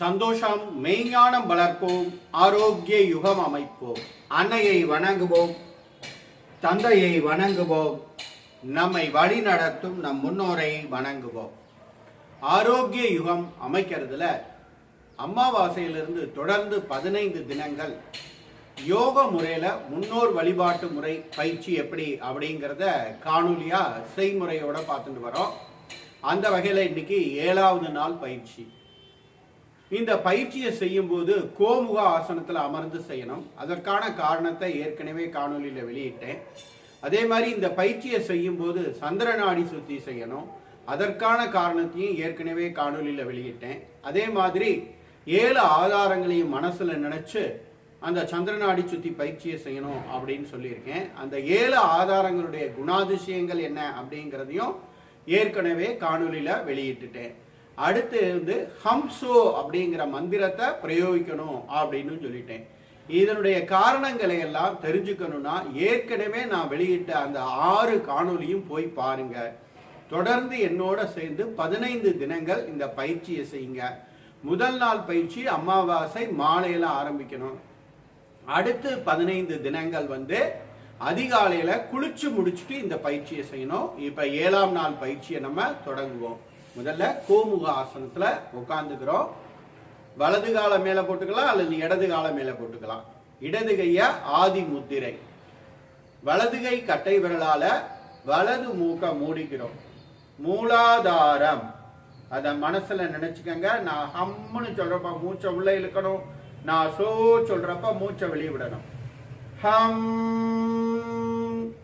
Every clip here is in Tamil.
சந்தோஷம் மெய்ஞானம் வளர்ப்போம் ஆரோக்கிய யுகம் அமைப்போம் அன்னையை வணங்குவோம் தந்தையை வணங்குவோம் நம்மை வழி நடத்தும் நம் முன்னோரை வணங்குவோம். ஆரோக்கிய யுகம் அமைக்கிறதுல அமாவாசையிலிருந்து தொடர்ந்து பதினைந்து தினங்கள் யோக முறையில் முன்னோர் வழிபாட்டு முறை பயிற்சி எப்படி அப்படிங்கிறத காணொலியாக செய்முறையோட பார்த்துட்டு வரோம். அந்த வகையில் இன்னைக்கு ஏழாவது நாள் பயிற்சி. இந்த பயிற்சியை செய்யும்போது கோமுக ஆசனத்தில் அமர்ந்து செய்யணும். அதற்கான காரணத்தை ஏற்கனவே காணொலியில் வெளியிட்டேன். அதே மாதிரி இந்த பயிற்சியை செய்யும்போது சந்திர நாடி சுத்தி செய்யணும். அதற்கான காரணத்தையும் ஏற்கனவே காணொலியில் வெளியிட்டேன். அதே மாதிரி ஏழு ஆதாரங்களையும் மனசில் நினைச்சு அந்த சந்திரநாடி சுத்தி பயிற்சியை செய்யணும் அப்படின்னு சொல்லியிருக்கேன். அந்த ஏழு ஆதாரங்களுடைய குணாதிசயங்கள் என்ன அப்படிங்கிறதையும் ஏற்கனவே காணொலியில் வெளியிட்டுட்டேன். அடுத்து வந்து ஹம்சோ அப்படிங்கிற மந்திரத்தை பிரயோகிக்கணும் அப்படின்னு சொல்லிட்டேன். இதனுடைய காரணங்களை எல்லாம் தெரிஞ்சுக்கணும்னா ஏற்கனவே நான் வெளியிட்ட அந்த ஆறு காணொலியும் போய் பாருங்க. தொடர்ந்து என்னோட சேர்ந்து பதினைந்து தினங்கள் இந்த பயிற்சியை செய்யுங்க. முதல் நாள் பயிற்சி அமாவாசை மாலையில ஆரம்பிக்கணும். அடுத்து பதினைந்து தினங்கள் வந்து அதிகாலையில குளிச்சு முடிச்சுட்டு இந்த பயிற்சியை செய்யணும். இப்ப ஏழாம் நாள் பயிற்சியை நம்ம தொடங்குவோம். முதல்ல கோமுக ஆசனத்துல உட்காந்துக்கிறோம் வலது கால மேல போட்டுக்கலாம் அல்லது இடது கால மேல போட்டுக்கலாம். இடது கைய ஆதி முத்திரை. வலது கை கட்டை விரலால வலது மூக்க மூடிக்கிறோம். மூலாதாரம். அத மனசுல நினைச்சுக்கங்க. நான் ஹம்னு சொல்றப்ப மூச்சை உள்ள இழுக்கணும். நான் சோ சொல்றப்ப மூச்சை வெளியே விடணும். ஹம்.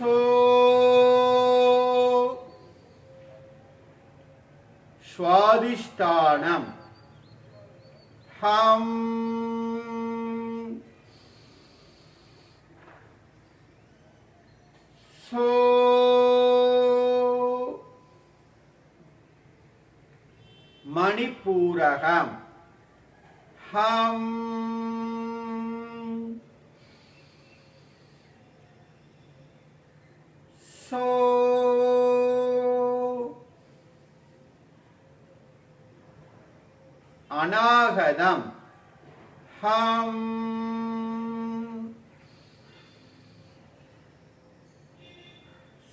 சோ சுவாதிஷ்டானம் ஹம். சோ. மணிப்பூரகம். ஹம். अनाहदम हम।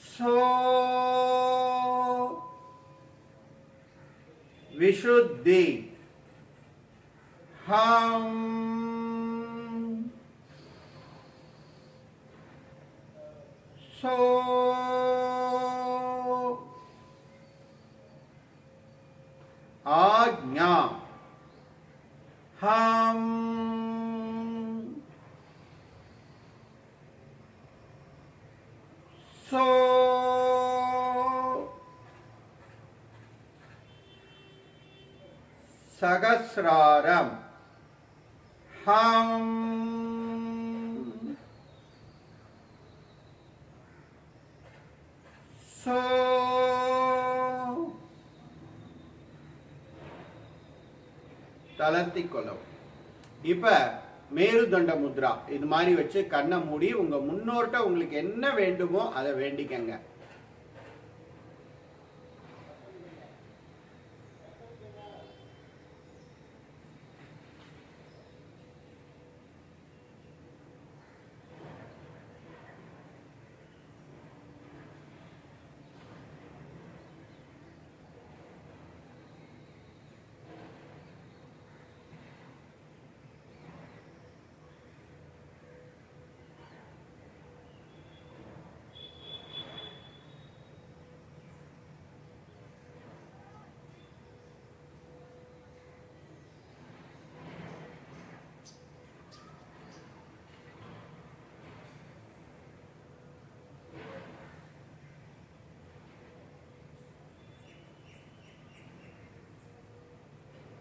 सो। विशुद्धि। हम। सो। सो சகசிராரம் ஹம் சோ தளர்த்தி கொள்ளவும் இப்ப மேருதண்ட முத்ரா இது மாதிரி வச்சு கண்ணை மூடி உங்க முன்னோர்கிட்ட உங்களுக்கு என்ன வேண்டுமோ அதை வேண்டிக்கங்க.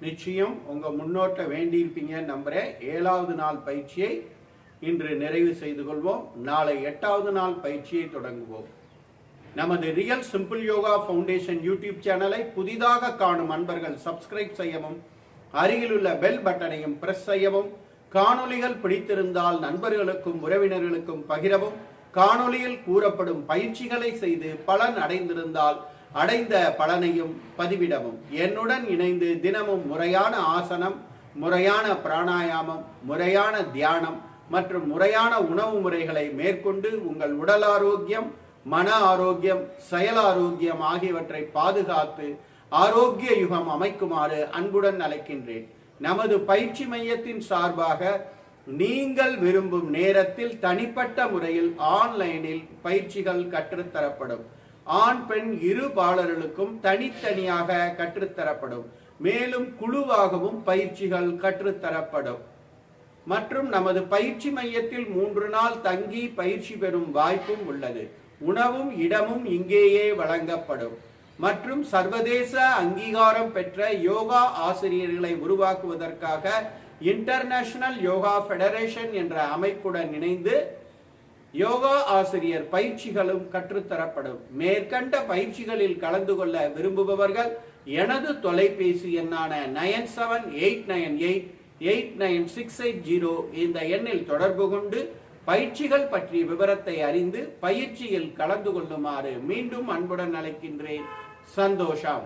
நிச்சயம் உங்க முன்னோட்ட வேண்டியிருப்பீங்க நம்புறேன் ஏழாவது நாள் பயிற்சியை இன்று நிறைவு செய்து கொள்வோம். நாளை எட்டாவது நாள் பயிற்சியை தொடங்குவோம். நமது real simple yoga foundation YouTube சேனலை புதிதாக காணும் அன்பர்கள் சப்ஸ்கிரைப் செய்யவும் அருகிலுள்ள பெல் பட்டனையும் பிரஸ் செய்யவும் காணொளிகள் பிடித்திருந்தால் நண்பர்களுக்கும் உறவினர்களுக்கும் பகிரவும் காணொலியில் கூறப்படும் பயிற்சிகளை செய்து பலன் அடைந்திருந்தால் அடைந்த பலனையும் பதிவிடவும். என்னுடன் இணைந்து தினமும் முறையான ஆசனம் முறையான பிராணாயாமம் முறையான தியானம் மற்றும் முறையான உணவு முறைகளை மேற்கொண்டு உங்கள் உடல் ஆரோக்கியம் மன ஆரோக்கியம் செயல் ஆரோக்கியம் ஆகியவற்றை பாதுகாத்து ஆரோக்கிய யுகம் அமைக்குமாறு அன்புடன் அழைக்கின்றேன். நமது பயிற்சி மையத்தின் சார்பாக நீங்கள் விரும்பும் நேரத்தில் தனிப்பட்ட முறையில் ஆன்லைனில் பயிற்சிகள் கற்றுத்தரப்படும். ஆண் பெண் இரு பாலர்களுக்கும் தனித்தனியாக கற்றுத்தரப்படும். மேலும் குழுவாகவும் பயிற்சிகள் கற்றுத்தரப்படும். மற்றும் நமது பயிற்சி மையத்தில் மூன்று நாள் தங்கி பயிற்சி பெறும் வாய்ப்பும் உள்ளது. உணவும் இடமும் இங்கேயே வழங்கப்படும். மற்றும் சர்வதேச அங்கீகாரம் பெற்ற யோகா ஆசிரியர்களை உருவாக்குவதற்காக இன்டர்நேஷனல் யோகா ஃபெடரேஷன் என்ற அமைப்புடன் இணைந்து யோகா ஆசிரியர் பயிற்சிகளும் கற்றுத்தரப்படும். மேற்கண்ட பயிற்சிகளில் கலந்து கொள்ள விரும்புபவர்கள் எனது தொலைபேசி எண்ணான nine seven eight nine eight eight nine six eight zero இந்த எண்ணில் தொடர்பு கொண்டு பயிற்சிகள் பற்றிய விவரத்தை அறிந்து பயிற்சியில் கலந்து கொள்ளுமாறு மீண்டும் அன்புடன் அழைக்கின்றேன். சந்தோஷம்.